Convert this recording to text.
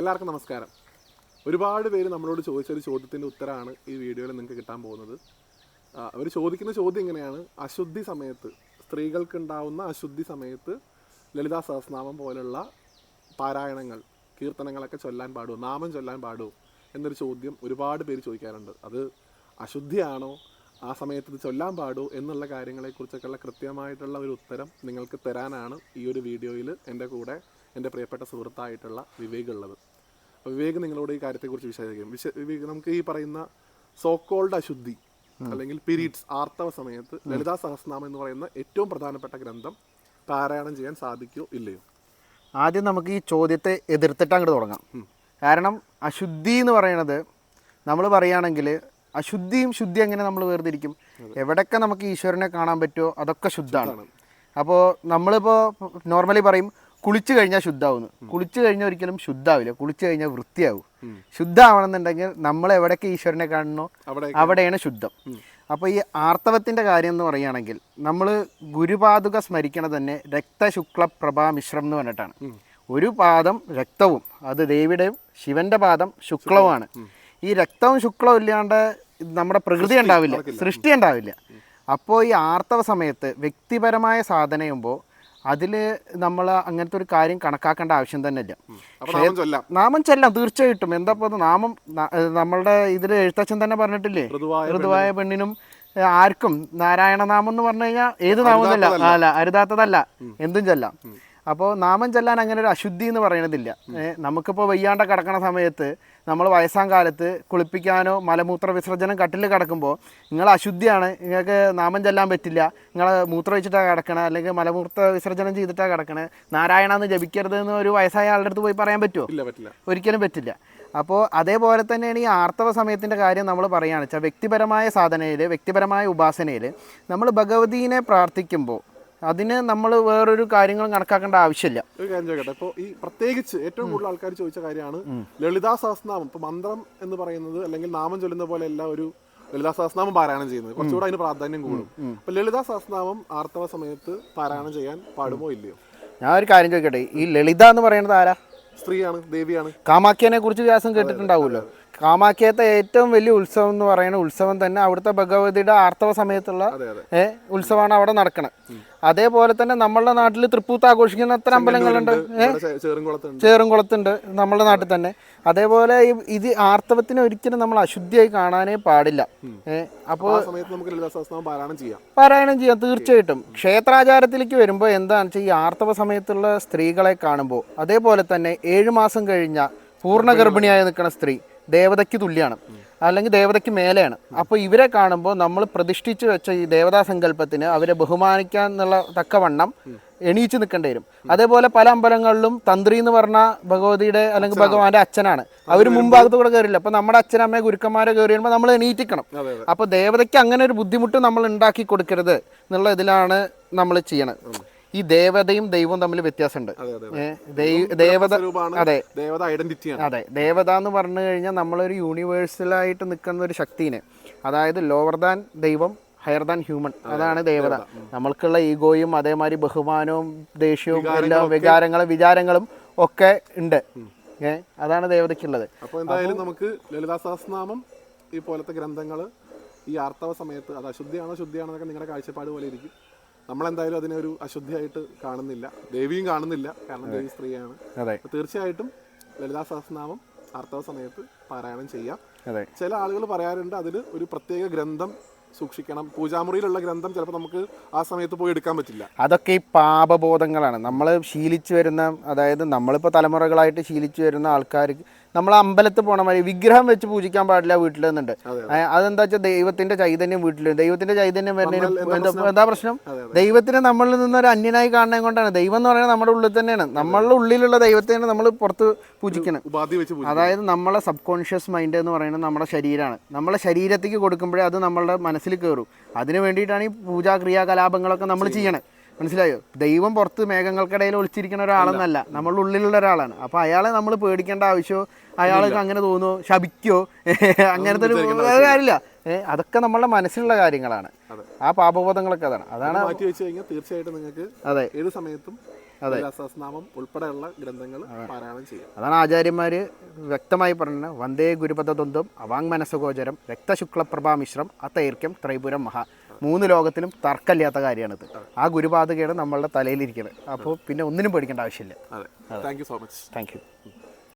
എല്ലാവർക്കും നമസ്കാരം. ഒരുപാട് പേര് നമ്മളോട് ചോദിച്ചൊരു ചോദ്യത്തിന്റെ ഉത്തരമാണ് ഈ വീഡിയോയിൽ നിങ്ങൾക്ക് കിട്ടാൻ പോകുന്നത്. അവർ ചോദിക്കുന്ന ചോദ്യം ഇങ്ങനെയാണ്. അശുദ്ധി സമയത്ത് സ്ത്രീകൾക്കുണ്ടാവുന്ന അശുദ്ധി സമയത്ത് ലളിതാ സഹസ്രനാമം പോലുള്ള പാരായണങ്ങൾ കീർത്തനങ്ങളൊക്കെ ചൊല്ലാൻ പാടുമോ നാമം ചൊല്ലാൻ പാടുമോ എന്നൊരു ചോദ്യം ഒരുപാട് പേര് ചോദിക്കാറുണ്ട്. അത് അശുദ്ധിയാണോ? ആ സമയത്ത് ഇത് ചൊല്ലാൻ പാടൂ എന്നുള്ള കാര്യങ്ങളെക്കുറിച്ചൊക്കെയുള്ള കൃത്യമായിട്ടുള്ള ഒരു ഉത്തരം നിങ്ങൾക്ക് തരാനാണ് ഈ ഒരു വീഡിയോയിൽ എന്റെ കൂടെ എന്റെ പ്രിയപ്പെട്ട സുഹൃത്തായിട്ടുള്ള വിവേക് ഉള്ളത് അപ്പോൾ വിവേക് നിങ്ങളോട് ഈ കാര്യത്തെക്കുറിച്ച് വിശദീകരിക്കും. വിശ വിവേക് നമുക്ക് ഈ പറയുന്ന സോക്കോൾഡ് അശുദ്ധി അല്ലെങ്കിൽ പീരീഡ്സ് ആർത്തവ സമയത്ത് ലളിതാ സഹസ്രനാമം എന്ന് പറയുന്ന ഏറ്റവും പ്രധാനപ്പെട്ട ഗ്രന്ഥം പാരായണം ചെയ്യാൻ സാധിക്കുമോ ഇല്ലയോ? ആദ്യം നമുക്ക് ഈ ചോദ്യത്തെ എതിർത്തിട്ട് അങ്ങോട്ട് തുടങ്ങാം. കാരണം അശുദ്ധി എന്ന് പറയണത് നമ്മൾ പറയുകയാണെങ്കിൽ അശുദ്ധിയും ശുദ്ധി എങ്ങനെ നമ്മൾ വേർതിരിക്കും? എവിടെയൊക്കെ നമുക്ക് ഈശ്വരനെ കാണാൻ പറ്റുമോ? അതൊക്കെ ശുദ്ധമാണ് അപ്പോൾ നമ്മളിപ്പോൾ നോർമലി പറയും കുളിച്ചു കഴിഞ്ഞാൽ ശുദ്ധാവുന്നു. കുളിച്ചു കഴിഞ്ഞാൽ ഒരിക്കലും ശുദ്ധാവില്ല. കുളിച്ചു കഴിഞ്ഞാൽ വൃത്തിയാവും. ശുദ്ധമാവണമെന്നുണ്ടെങ്കിൽ നമ്മൾ എവിടെയൊക്കെ ഈശ്വരനെ കാണണോ അവിടെയാണ് ശുദ്ധം. അപ്പോൾ ഈ ആർത്തവത്തിന്റെ കാര്യം എന്ന് പറയുകയാണെങ്കിൽ നമ്മൾ ഗുരുപാതുക സ്മരിക്കണത് തന്നെ രക്തശുക്ല പ്രഭാ മിശ്രം എന്ന് പറഞ്ഞിട്ടാണ്. ഒരു പാദം രക്തവും അത് ദേവിയുടെയും ശിവന്റെ പാദം ശുക്ലവുമാണ്. ഈ രക്തവും ശുക്ലവും ഇല്ലാണ്ട് നമ്മുടെ പ്രകൃതി ഉണ്ടാവില്ല. സൃഷ്ടി ഉണ്ടാവില്ല. അപ്പോൾ ഈ ആർത്തവ സമയത്ത് വ്യക്തിപരമായ സാധനയുമ്പോൾ അതിൽ നമ്മൾ അങ്ങനത്തെ ഒരു കാര്യം കണക്കാക്കേണ്ട ആവശ്യം തന്നെ ഇല്ല നാമം ചൊല്ലാം. തീർച്ചയായിട്ടും. എന്താ ഇപ്പോൾ നാമം നമ്മളുടെ ഇതിൽ എഴുത്തച്ഛൻ തന്നെ പറഞ്ഞിട്ടില്ലേ? ഋതുവായ പെണ്ണിനും. ആർക്കും നാരായണ നാമം എന്ന് പറഞ്ഞു കഴിഞ്ഞാൽ ഏത് നാമമൊന്നുമല്ല അല്ല അരുതാത്തതല്ല. എന്തും ചെല്ലാം. അപ്പോൾ നാമം ചെല്ലാൻ അങ്ങനെ ഒരു അശുദ്ധി എന്ന് പറയണതില്ല നമുക്കിപ്പോൾ വയ്യാണ്ട കിടക്കണ സമയത്ത് നമ്മൾ വയസ്സാം കാലത്ത് കുളിപ്പിക്കാനോ മലമൂത്ര വിസർജനം കട്ടിൽ കിടക്കുമ്പോൾ നിങ്ങൾ അശുദ്ധിയാണ് നിങ്ങൾക്ക് നാമം ചെല്ലാൻ പറ്റില്ല നിങ്ങൾ മൂത്രം വെച്ചിട്ടാണ് കിടക്കണേ അല്ലെങ്കിൽ മലമൂത്ര വിസർജനം ചെയ്തിട്ടാണ് കിടക്കണേ നാരായണ എന്ന് ജപിക്കരുത് എന്ന് ഒരു വയസ്സായ ആളുടെ അടുത്ത് പോയി പറയാൻ പറ്റുമോ ഇല്ല പറ്റില്ല. ഒരിക്കലും പറ്റില്ല. അപ്പോൾ അതേപോലെ തന്നെയാണ് ഈ ആർത്തവ സമയത്തിന്റെ കാര്യം നമ്മൾ പറയുകയാണെന്ന് വെച്ചാൽ വ്യക്തിപരമായ സാധനയിൽ വ്യക്തിപരമായ ഉപാസനയിൽ നമ്മൾ ഭഗവതീനെ പ്രാർത്ഥിക്കുമ്പോൾ അതിന് നമ്മൾ വേറൊരു കാര്യങ്ങളും കണക്കാക്കേണ്ട ആവശ്യമില്ല. ഒരു കാര്യം ചോദിക്കട്ടെ? ഇപ്പോൾ ഈ പ്രത്യേകിച്ച് ഏറ്റവും കൂടുതൽ ആൾക്കാർ ചോദിച്ച കാര്യമാണ് ലളിതാ സഹസ്രനാമം ഇപ്പൊ മന്ത്രം എന്ന് പറയുന്നത് അല്ലെങ്കിൽ നാമം ചൊല്ലുന്ന പോലെ അല്ല ഒരു ലളിതാ സഹസ്രനാമം പാരായണം ചെയ്യുന്നത്. കുറച്ചുകൂടെ അതിന് പ്രാധാന്യം കൂടും. അപ്പോൾ ലളിതാ സഹസ്രനാമം ആർത്തവ സമയത്ത് പാരായണം ചെയ്യാൻ പാടുമോ ഇല്ലയോ? ഞാൻ ഒരു കാര്യം ചോദിക്കട്ടെ? ഈ ലളിത എന്ന് പറയുന്നത് ആരാ? സ്ത്രീയാണ് ദേവിയാണ്. കാമാക്കിയനെ കുറിച്ച് വ്യാസം കേട്ടിട്ടുണ്ടാവുമല്ലോ. കാമാഖ്യത്തെ ഏറ്റവും വലിയ ഉത്സവം എന്ന് പറയുന്ന ഉത്സവം തന്നെ അവിടുത്തെ ഭഗവതിയുടെ ആർത്തവ സമയത്തുള്ള ഉത്സവമാണ് അവിടെ നടക്കുന്നത് അതേപോലെ തന്നെ നമ്മളുടെ നാട്ടിൽ തൃപ്പൂത്ത് ആഘോഷിക്കുന്ന എത്ര അമ്പലങ്ങളുണ്ട്? ചേറുംകുളത്തുണ്ട്. നമ്മളുടെ നാട്ടിൽ തന്നെ. അതേപോലെ ഇത് ആർത്തവത്തിന് ഒരിക്കലും നമ്മൾ അശുദ്ധിയായി കാണാനേ പാടില്ല. അപ്പോൾ പാരായണം ചെയ്യാം. തീർച്ചയായിട്ടും. ക്ഷേത്രാചാരത്തിലേക്ക് വരുമ്പോൾ എന്താണെന്ന് വെച്ചാൽ ഈ ആർത്തവ സമയത്തുള്ള സ്ത്രീകളെ കാണുമ്പോൾ അതേപോലെ തന്നെ ഏഴു മാസം കഴിഞ്ഞ പൂർണ ഗർഭിണിയായി നിൽക്കുന്ന സ്ത്രീ ദേവതയ്ക്ക് തുല്യമാണ് അല്ലെങ്കിൽ ദേവതയ്ക്ക് മേലെയാണ്. അപ്പോൾ ഇവരെ കാണുമ്പോൾ നമ്മൾ പ്രതിഷ്ഠിച്ച് വെച്ച ഈ ദേവതാ സങ്കല്പത്തിന് അവരെ ബഹുമാനിക്കാൻ എന്നുള്ള തക്കവണ്ണം എണീച്ച് നിൽക്കേണ്ടി വരും. അതേപോലെ പല അമ്പലങ്ങളിലും തന്ത്രി എന്ന് പറഞ്ഞ ഭഗവതിയുടെ അല്ലെങ്കിൽ ഭഗവാന്റെ അച്ഛനാണ്. അവർ മുമ്പാകത്ത് കൂടെ കയറില്ല. അപ്പോൾ നമ്മുടെ അച്ഛനമ്മ ഗുരുക്കന്മാരെ കയറി വരുമ്പോൾ നമ്മൾ എണീറ്റിക്കണം. അപ്പോൾ ദേവതയ്ക്ക് അങ്ങനെ ഒരു ബുദ്ധിമുട്ട് നമ്മൾ ഉണ്ടാക്കി കൊടുക്കരുത് എന്നുള്ള ഇതിലാണ് നമ്മൾ ചെയ്യണത്. ഈ ദേവതയും ദൈവവും തമ്മിൽ വ്യത്യാസമുണ്ട്. ദേവത അതെ. ദേവത ഐഡന്റിറ്റിയാണ് അതെ. ദേവത എന്ന് പറഞ്ഞു കഴിഞ്ഞാൽ നമ്മളൊരു യൂണിവേഴ്സലായിട്ട് നിൽക്കുന്ന ഒരു ശക്തിനെ അതായത് ലോവർ ദാൻ ദൈവം ഹയർ ദാൻ ഹ്യൂമൻ അതാണ് ദേവത. നമ്മൾക്കുള്ള ഈഗോയും അതേമാതിരി ബഹുമാനവും ദേഷ്യവും എല്ലാം വികാരങ്ങളും വിചാരങ്ങളും ഒക്കെ ഉണ്ട്. അതാണ് ദേവതയ്ക്കുള്ളത്. അപ്പോൾ എന്തായാലും നമുക്ക് ലളിതാ സഹസ്രനാമം ഈ പോലത്തെ ഗ്രന്ഥങ്ങൾ ഈ ആർത്തവ സമയത്ത് അത് അശുദ്ധിയാണോ ശുദ്ധിയാണോ എന്നൊക്കെ നിങ്ങളുടെ കാഴ്ചപ്പാട് പോലെ ഇരിക്കും. നമ്മളെന്തായാലും അതിനെ ഒരു അശുദ്ധിയായിട്ട് കാണുന്നില്ല. ദേവിയും കാണുന്നില്ല. കാരണം ദേവി സ്ത്രീയാണ്. അതെ. തീർച്ചയായിട്ടും ലളിതാ സഹസ്രനാമം ആർത്തവ സമയത്ത് പാരായണം ചെയ്യാം. ചില ആളുകൾ പറയാറുണ്ട് അതിൽ ഒരു പ്രത്യേക ഗ്രന്ഥം സൂക്ഷിക്കണം. പൂജാമുറിയിലുള്ള ഗ്രന്ഥം ചിലപ്പോൾ നമുക്ക് ആ സമയത്ത് പോയി എടുക്കാൻ പറ്റില്ല. അതൊക്കെ ഈ പാപബോധങ്ങളാണ്. നമ്മൾ ശീലിച്ചു വരുന്ന അതായത് നമ്മളിപ്പോൾ തലമുറകളായിട്ട് ശീലിച്ചു വരുന്ന ആൾക്കാർ നമ്മൾ അമ്പലത്തിൽ പോണ മാതിരി വിഗ്രഹം വെച്ച് പൂജിക്കാൻ പാടില്ല വീട്ടിൽ നിന്നുണ്ട് അതെന്താ വെച്ചാൽ ദൈവത്തിന്റെ ചൈതന്യം വീട്ടിൽ ദൈവത്തിന്റെ ചൈതന്യം വരുന്നതിന് എന്താ പ്രശ്നം? ദൈവത്തിന് നമ്മളിൽ നിന്ന് ഒരു അന്യനായി കാണുന്നത് കൊണ്ടാണ്. ദൈവം എന്ന് പറയുന്നത് നമ്മുടെ ഉള്ളിൽ തന്നെയാണ്. നമ്മളുടെ ഉള്ളിലുള്ള ദൈവത്തെയാണ് നമ്മൾ പുറത്ത് പൂജിക്കുന്നത് ഉപാധി വെച്ച് പൂജ അതായത് നമ്മളെ സബ് കോൺഷ്യസ് മൈൻഡ് എന്ന് പറയുന്നത് നമ്മുടെ ശരീരമാണ് നമ്മളെ ശരീരത്തേക്ക് കൊടുക്കുമ്പോഴേ അത് നമ്മളുടെ മനസ്സിൽ കയറും. അതിന് വേണ്ടിയിട്ടാണ് ഈ പൂജാ ക്രിയാകലാപങ്ങളൊക്കെ നമ്മൾ ചെയ്യണത് മനസ്സിലായോ? ദൈവം പുറത്ത് മേഘങ്ങൾക്കിടയിൽ ഒളിച്ചിരിക്കുന്ന ഒരാളെന്നല്ല. നമ്മളുടെ ഉള്ളിലുള്ള ഒരാളാണ്. അപ്പോൾ അയാളെ നമ്മൾ പേടിക്കേണ്ട ആവശ്യമോ? അയാൾക്ക് അങ്ങനെ തോന്നുമോ? ശപിക്കോ? അങ്ങനത്തെ ഒരു കാര്യമില്ല. ഏഹ് അതൊക്കെ നമ്മളുടെ മനസ്സിലുള്ള കാര്യങ്ങളാണ്. ആ പാപബോധങ്ങളൊക്കെ അതാണ്. അതാണ് മാറ്റി വെച്ച് കഴിഞ്ഞാൽ തീർച്ചയായിട്ടും നിങ്ങൾക്ക് അതെ. ഏത് സമയത്തും സഹസ്രനാമം ഉൾപ്പെടെയുള്ള ഗ്രന്ഥങ്ങൾ പാരായണം ചെയ്യുക. അതാണ് ആചാര്യന്മാർ വ്യക്തമായി പറഞ്ഞത്. വന്ദേ ഗുരുപദദ്വന്ദ്വം അവാങ് മനസ്സുഗോചരം രക്തശുക്ലപ്രഭാമിശ്രം അത്തൈർക്യം ത്രൈപുരം മഹ. മൂന്ന് ലോകത്തിലും തർക്കമില്ലാത്ത കാര്യമാണിത്. ആ ഗുരുപാതകയാണ് നമ്മളുടെ തലയിലിരിക്കുന്നത്. അപ്പോൾ പിന്നെ ഒന്നിനും പേടിക്കേണ്ട ആവശ്യമില്ല. അതെ. Thank you so much thank you